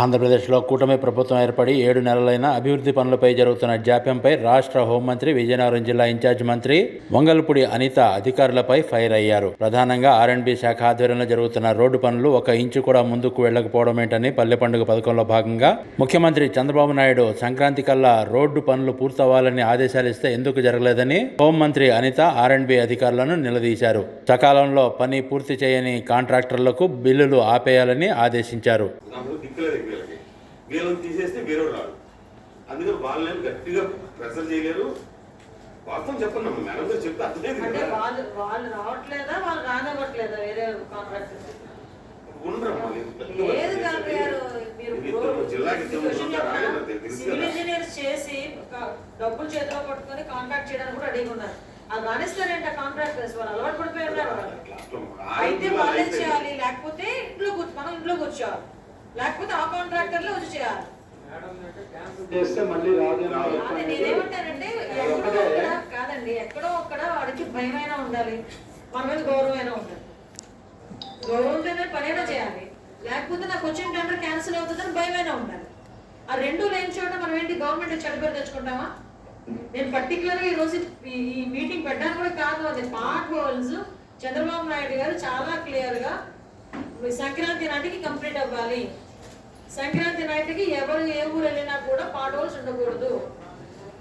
ఆంధ్రప్రదేశ్లో కూటమి ప్రభుత్వం ఏర్పడి ఏడు నెలలైన అభివృద్ధి పనులపై జరుగుతున్న జాప్యంపై రాష్ట్ర హోంమంత్రి విజయనగరం జిల్లా ఇన్ఛార్జ్ మంత్రి వంగల్పూడి అనిత అధికారులపై ఫైర్ అయ్యారు. ప్రధానంగా ఆర్ఎండ్బి శాఖ ఆధ్వర్యంలో జరుగుతున్న రోడ్డు పనులు ఒక ఇంచు కూడా ముందుకు వెళ్ళకపోవడం ఏంటని పల్లె పండుగ పథకంలో భాగంగా ముఖ్యమంత్రి చంద్రబాబు నాయుడు సంక్రాంతి కల్లా రోడ్డు పనులు పూర్తవ్వాలని ఆదేశాలు ఇస్తే ఎందుకు జరగలేదని హోంమంత్రి అనిత ఆర్ఎండ్బి అధికారులను నిలదీశారు. సకాలంలో పని పూర్తి చేయని కాంట్రాక్టర్లకు బిల్లులు ఆపేయాలని ఆదేశించారు. వీళ్ళని తీసేస్తే వేరే రాడు. అందుకని వాళ్ళని గట్టిగా ప్రెషర్ చేయలేరు. వాస్తవం చెప్పండి అమ్మ మేడం గారు చెప్తే వాళ్ళు వాళ్ళు రావట్లేదా వాళ్ళు రానివ్వట్లేదా వేరే? తెలుసు సివిల్. ఇంజనీర్స్ చేసి డబ్బులు చేతిలో పట్టుకొని కాంట్రాక్ట్ చేయడానికి కూడా రెడీగా ఉన్నారు. అది రాణిస్తారంట కాంట్రాక్టర్స్ వాళ్ళు అలవాటు పడిపోయి ఉన్నారు. వాళ్ళు అయితే వాళ్ళే చేయాలి? లేకపోతే ఇంట్లో కూర్చో మనం ఇంట్లో కూర్చోవాలి. లేకపోతే ఆ కాంట్రాక్టర్లే వచ్చి చేయాలి. చేస్తే మళ్ళీ రాదు నేనేమంటానంటే కాదండి ఎక్కడో ఒక్కడ వాడికి భయమైనా ఉండాలి మన మీద గౌరవమైనా ఉండాలి. గౌరవంతోనే పనైనా చేయాలి. లేకపోతే నాకు వచ్చిన టెండర్ క్యాన్సిల్ అవుతుందని భయమైనా ఉండాలి. ఆ రెండు లేని చోట మనం ఏంటి గవర్నమెంట్ చెడ్డ పేరు తెచ్చుకుంటామా? నేను పర్టికులర్గా ఈ రోజు ఈ ఈ మీటింగ్ పెట్టడానికి కూడా కాదు అది పార్ట్ హోల్స్ చంద్రబాబు నాయుడు గారు చాలా క్లియర్గా ఈ సంక్రాంతి నాటికి కంప్లీట్ అవ్వాలి. సంక్రాంతి నాటికి ఎవరు ఏ ఊరు వెళ్ళినా కూడా పార్ట్ హోల్స్ ఉండకూడదు.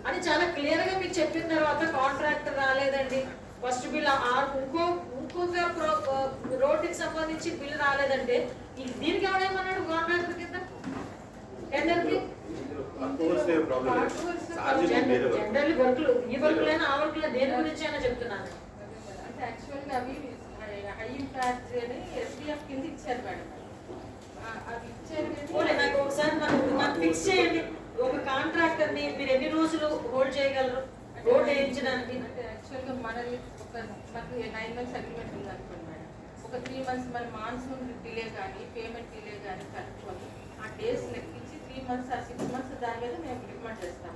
అని చాలా క్లియర్గా మీకు చెప్పిన తర్వాత కాంట్రాక్టర్ రాలేదండి. ఫస్ట్ బిల్ ఇంకో ఇంకొక రోడ్డుకి సంబంధించి బిల్ రాలేదంటే ఈ- దీనికి ఎవడేమన్నాడు కాంట్రాక్టర్ కింద? టెండర్కి అపోజిట్ ఏ ప్రాబ్లం లేదు. ఛార్జీలు వేరే వర్క్. జనరల్ వర్క్లు ఈ వర్క్లైనా ఆ వర్క్లు దేని గురించి అయినా చెప్తున్నాను. అంటే యాక్చువల్గా అవి హై ఇంపాక్ట్ అని ఎస్డిఎఫ్ కింద ఇచ్చారు మేడం ఆ, అది ఇచ్చారు పోనీ కానీ నాకు ఒకసారి నాకు ఫిక్స్ చేయండి. ఒక కాంట్రాక్టర్ని మీరు ఎన్ని రోజులు హోల్డ్ చేయగలరు? రోడ్ వేయించడానికి. అంటే యాక్చువల్గా మనల్ని ఒక మనకి నైన్ మంత్స్ అగ్రిమెంట్ ఉంది అనుకోండి మేడం. ఒక త్రీ మంత్స్ మన మాన్సూన్ డిలే కానీ పేమెంట్ డిలే కానీ కలుపుకొని ఆ డేస్ లెక్కించి త్రీ మంత్స్ ఆ సిక్స్ మంత్స్ దాని మీద మేము రికమెండ్ చేస్తాం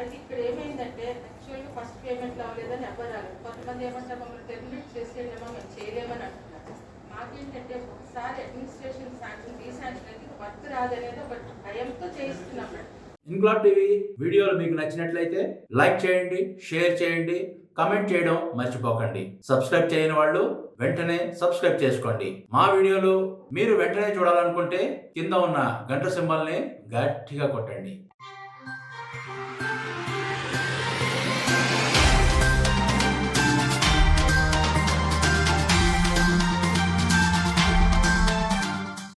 అది ఇక్కడ ఏమైందంటే యాక్చువల్గా ఫస్ట్ పేమెంట్ అవ్వలేదని ఎవరు రాలేదు కొంతమంది ఏమంటారు మమ్మల్ని టెర్మినేట్ చేసేయలేమో మేము చేయలేమని అంటున్నారు మాకేంటంటే ఒకసారి అడ్మినిస్ట్రేషన్ శాంక్షన్ డీశాంక్షన్ అయితే వర్క్ రాదనేది ఒక భయంతో చేయిస్తున్నాం మేడం టీవీ వీడియోలు మీకు నచ్చినట్లయితే లైక్ చేయండి షేర్ చేయండి కమెంట్ చేయడం మర్చిపోకండి. సబ్స్క్రైబ్ చేయని వాళ్ళు వెంటనే సబ్స్క్రైబ్ చేసుకోండి. మా వీడియోలు మీరు వెంటనే చూడాలనుకుంటే కింద ఉన్న గంట సింబల్ని గట్టిగా కొట్టండి.